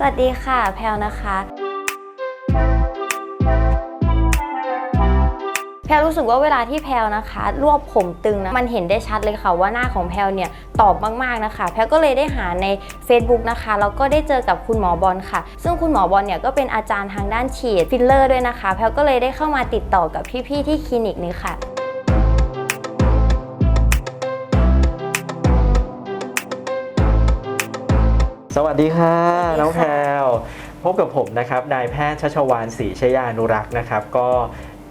สวัสดีค่ะ แพลวนะคะ แพลวรู้สึกว่าเวลาที่แพลวนะคะ รวบผมตึงนะมันเห็นได้ชัดเลยค่ะว่าหน้าของแพลวเนี่ยตอบมากๆนะคะ แพลวก็เลยได้หาใน Facebook นะคะแล้วก็ได้เจอกับคุณหมอบอลค่ะ ซึ่งคุณหมอบอลเนี่ยก็เป็นอาจารย์ทางด้านฉีดฟิลเลอร์ด้วยนะคะ แพลวก็เลยได้เข้ามาติดต่อกับพี่ๆที่คลินิกนี้ค่ะ สวัสดีค่ะสวัสดีค่ะ น้องแพรวพบกับผมนะครับนายแพทย์ชัชวานศรีชยานุรักษ์นะครับ ก็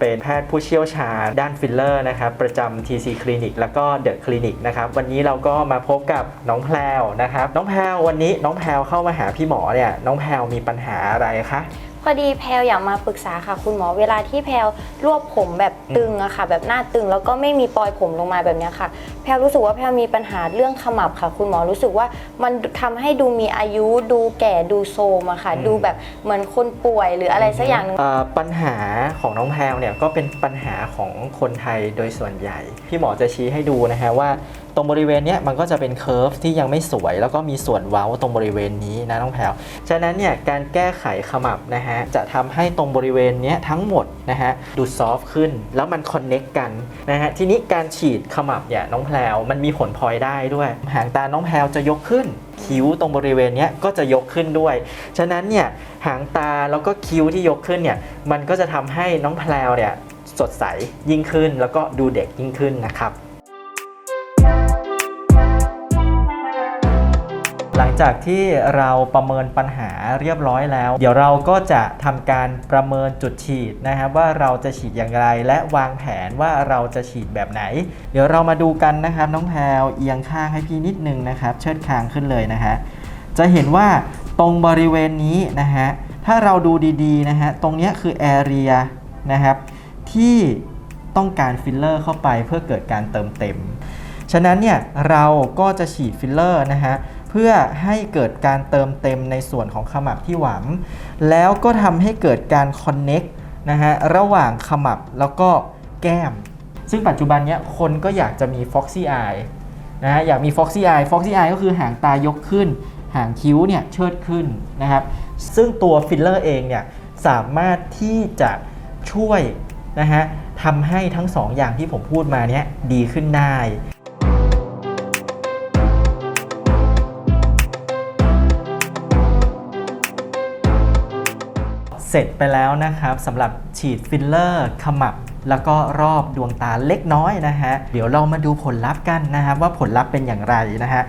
เป็นแพทย์ผู้เชี่ยวชาญด้านฟิลเลอร์นะครับ ประจำ TC Clinic แล้วก็ The Clinic นะครับ วันนี้เราก็มาพบกับน้องแพรวนะครับ น้องแพรววันนี้น้องแพรวเข้ามาหาพี่หมอเนี่ยน้องแพรวมีปัญหาอะไรคะ พอดีแพลวอยากมาปรึกษาค่ะ คุณหมอเวลาที่แพลวรวบผมแบบตึงอะค่ะ แบบหน้าตึงแล้วก็ไม่มีปลอยผมลงมาแบบเนี้ยค่ะ แพลวรู้สึกว่าแพลวมีปัญหาเรื่องขมับค่ะ คุณหมอรู้สึกว่ามันทำให้ดูมีอายุดูแก่ดูโซมอะค่ะ ดูแบบเหมือนคนป่วยหรืออะไรสักอย่างหนึงเอ่อปัญหาของน้องแพรวเนี่ยก็เป็นปัญหาของคนไทยโดยส่วนใหญ่ พี่หมอจะชี้ให้ดูนะฮะว่าตรงบริเวณเนี้ยมันก็จะเป็นเคอร์ฟที่ยังไม่สวย แล้วก็มีส่วนเว้าตรงบริเวณนี้นะน้องแพรวฉะนั้นเนี่ยการแก้ไขขมับนะฮะจะทำให้ตรงบริเวณนี้ทั้งหมดนะฮะดูซอฟต์ขึ้น แล้วมันคอนเน็กกันนะฮะทีนี้การฉีดขมับเนี่ยน้องแพรวมันมีผลพลอยได้ด้วย หางตาน้องแพรวจะยกขึ้นคิ้วตรงบริเวณนี้ก็จะยกขึ้นด้วย ฉะนั้นเนี่ยหางตาแล้วก็คิ้วที่ยกขึ้นเนี่ยมันก็จะทำให้น้องแพรวเนี่ยสดใสยิ่งขึ้นแล้วก็ดูเด็กยิ่งขึ้นนะครับ หลังจากที่เราประเมินปัญหาเรียบร้อยแล้ว เดี๋ยวเราก็จะทำการประเมินจุดฉีดนะครับว่าเราจะฉีดอย่างไร และวางแผนว่าเราจะฉีดแบบไหน เดี๋ยวเรามาดูกันนะครับน้องแพรวเอียงข้างให้พี่นิดนึงนะครับ เชิดคางขึ้นเลยนะฮะจะเห็นว่าตรงบริเวณนี้นะฮะถ้าเราดูดีๆนะฮะตรงนี้คือแอเรียนะครับที่ต้องการฟิลเลอร์เข้าไปเพื่อเกิดการเติมเต็ม ฉะนั้นเนี่ยเราก็จะฉีดฟิลเลอร์นะฮะ พื่อให้เกิดการเติมเต็มในส่วนของขมับที่หวมแล้วก็ทำให้เกิดการคอนเน็กนะฮะระหว่างขมับแล้วก็แก้ม ซึ่งปัจจุบันเนี้ยคนก็อยากจะมี Foxy Eye นะฮะอยากมี Foxy Eye Foxy Eye ก็คือหางตายกขึ้น หางคิ้วเนี่ยเชิดขึ้นนะครับ ซึ่งตัวฟิลเลอร์เองเนี่ยสามารถที่จะช่วยนะฮะทำให้ทั้งสองอย่างที่ผมพูดมาเนี้ยดีขึ้นได้ เสร็จไปแล้วนะครับสำหรับฉีดฟิลเลอร์ขมับ แล้วก็รอบดวงตาเล็กน้อยนะฮะ เดี๋ยวเรามาดูผลลัพธ์กันนะครับว่าผลลัพธ์เป็นอย่างไรนะฮะ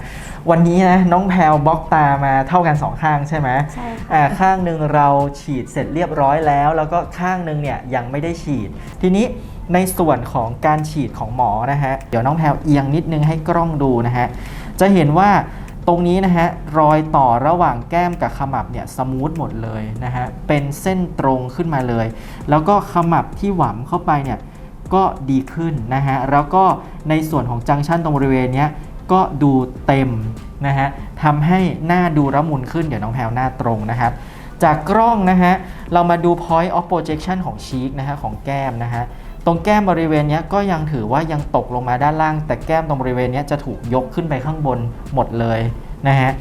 วันนี้นะน้องแพลวบล็อกตามาเท่ากันสองข้างใช่ไหมใช่ค่ะอ่าข้างหนึ่งเราฉีดเสร็จเรียบร้อยแล้ว แล้วก็ข้างหนึ่งเนี่ยยังไม่ได้ฉีด ทีนี้ในส่วนของการฉีดของหมอนะฮะ เดี๋ยวน้องแพลวเอียงนิดนึงให้กล้องดูนะฮะ จะเห็นว่า ตรงนี้นะฮะรอยต่อระหว่างแก้มกับขมับเนี่ยสมูทหมดเลยนะฮะเป็นเส้นตรงขึ้นมาเลย แล้วก็ขมับที่หวมเข้าไปเนี่ยก็ดีขึ้นนะฮะแล้วก็ในส่วนของจังชันตรงบริเวณเนี้ยก็ดูเต็มนะฮะทำให้หน้าดูระมุนขึ้นเดี๋ยวน้องแพลวหน้าตรงนะครับจากกล้องนะฮะเรามาดู point of projection ของชีกนะฮะของแก้มนะฮะ ตรงแก้มบริเวณนี้ก็ยังถือว่ายังตกลงมาด้านล่าง แต่แก้มตรงบริเวณนี้จะถูกยกขึ้นไปข้างบนหมดเลยนะฮะ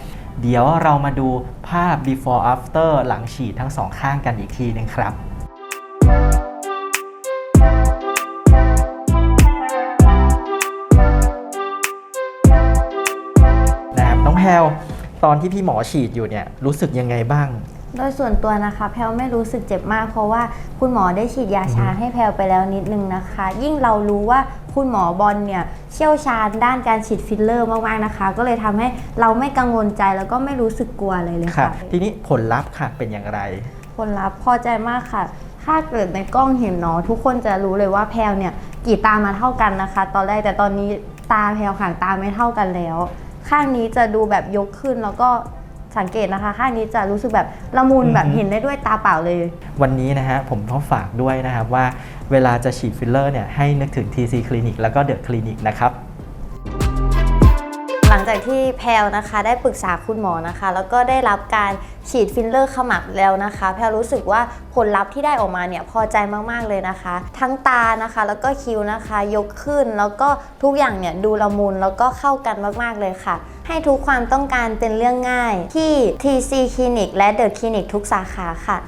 เดี๋ยวเรามาดูภาพ before after หลังฉีดทั้งสองข้างกันอีกทีหนึงครับนะครับน้องแพลวตอนที่พี่หมอฉีดอยู่เนี่ยรู้สึกยังไงบ้าง โดยส่วนตัวนะคะแพลวไม่รู้สึกเจ็บมาก เพราะว่าคุณหมอได้ฉีดยาชาให้แพลวไปแล้วนิดนึงนะคะ ยิ่งเรารู้ว่าคุณหมอบอลเนี่ยเชี่ยวชาญด้านการฉีดฟิลเลอร์มากๆนะคะ ก็เลยทำให้เราไม่กังวลใจแล้วก็ไม่รู้สึกกลัวอะไรเลยค่ะค่ะ ทีนี้ผลลัพธ์ค่ะเป็นอย่างไร ผลลัพธ์พอใจมากค่ะ ถ้าเกิดในกล้องเห็นเนาะทุกคนจะรู้เลยว่าแพลวเนี่ยกี่ตามาเท่ากันนะคะ ตอนแรกแต่ตอนนี้ตาแพลวห่างตาไม่เท่ากันแล้ว ข้างนี้จะดูแบบยกขึ้นแล้วก็ สังเกตนะคะข้างนี้จะรู้สึกแบบละมุนอือฮึแบบเห็นได้ด้วยตาเปล่าเลย วันนี้นะฮะผมต้องฝากด้วยนะครับว่าเวลาจะฉีดฟิลเลอร์เนี่ยให้นึกถึง TC Clinic แล้วก็ The Clinic นะครับ หลังจากที่แพลวนะคะได้ปรึกษาคุณหมอนะคะ แล้วก็ได้รับการฉีดฟิลเลอร์ขมับแล้วนะคะ แพลรู้สึกว่าผลลัพธ์ที่ได้ออกมาเนี่ยพอใจมากๆเลยนะคะ ทั้งตานะคะ แล้วก็คิ้วนะคะ ยกขึ้นแล้วก็ทุกอย่างเนี่ยดูละมุนแล้วก็เข้ากันมากๆเลยค่ะ ให้ทุกความต้องการเป็นเรื่องง่ายที่ TC Clinic และ The Clinic ทุกสาขาค่ะ